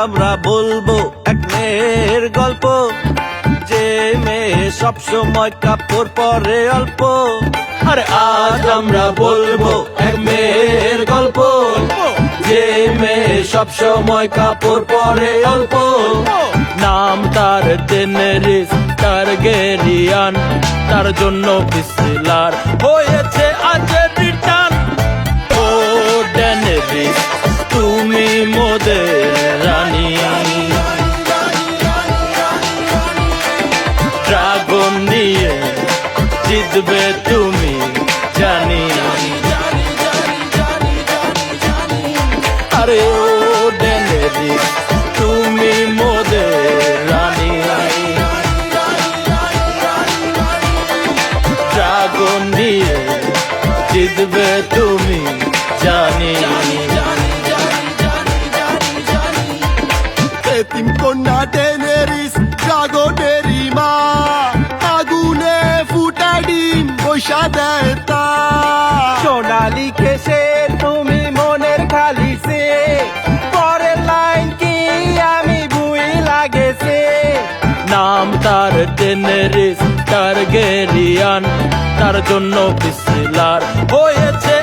আমরা বলব এক মেয়ের গল্প। যে মেয়ে সবসময় কাপড় পরে অল্প। আরে আজ আমরা বলব এক মেয়ের গল্প। যে মেয়ে সবসময় কাপড় পরে অল্প। নাম তার জেনেরিস তার গেরিয়ান, তার জন্য বিসিলার। হয়েছে জিতবে তুমি জানি। আরে ও ডেনেরি তুমি মোদের রানী। ড্রাগন নিয়ে জিতবে তুমি জানি। এতিম কন্যা টেনেরিস পয়সা তা সোনালি খেসে তুমি মনের খালি সে পরের লাইন কি আমি বুই লাগেছে। নাম তার টেনেরিস তার গেরিয়ান তার জন্য পিসিলার হয়েছে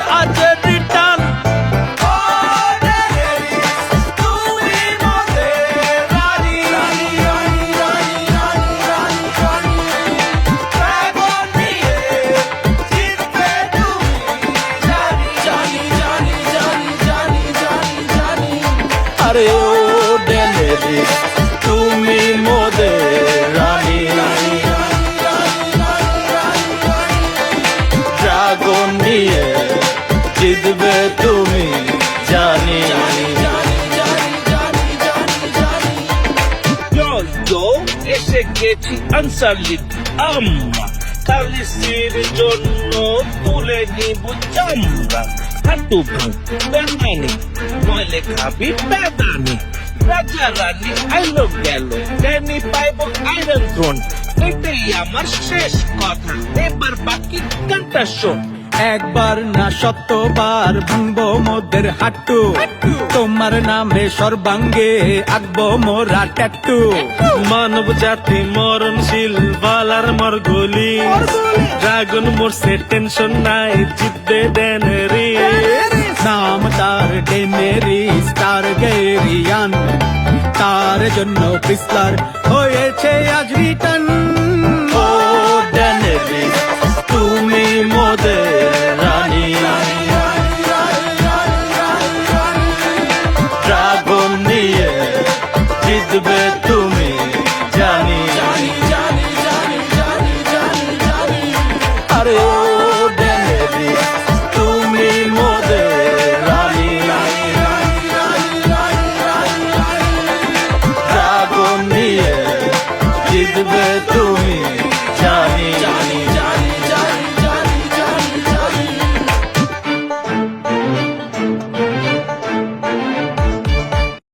আরে ও ডেনেরিস তুমি মোদের রানী। ড্রাগন নিয়ে জিতবে তুমি, জানি। এসে গেছি আনসার আম্মা। কালিসির জন্য তুলে নিব চামড়া হাঁটু ভাঙ বেমানি নইলে খাবি বেদানি রাজা রানী আইলো গেল ড্যানি পাইব আয়রন থ্রোন এটাই আমার শেষ কথা এবার বাকি গানটা শোন একবার না শতবার ভাঙবো মোদের হাট্টু। তোমার নামে সর্বাঙ্গে আঁকবো মোরা ট্যাটু। মানব জাতি মরণশীল বালার মরগলি। ড্রাগন মোরসে টেনশন নাই জিতবে দেন রে নাম তার ডেনেরিস তার গেরিয়ান। তার জন্য পিস্তার হয়েছে আজ রিটার্ন বলবে তুমি জানি। আরে তুমি তুমি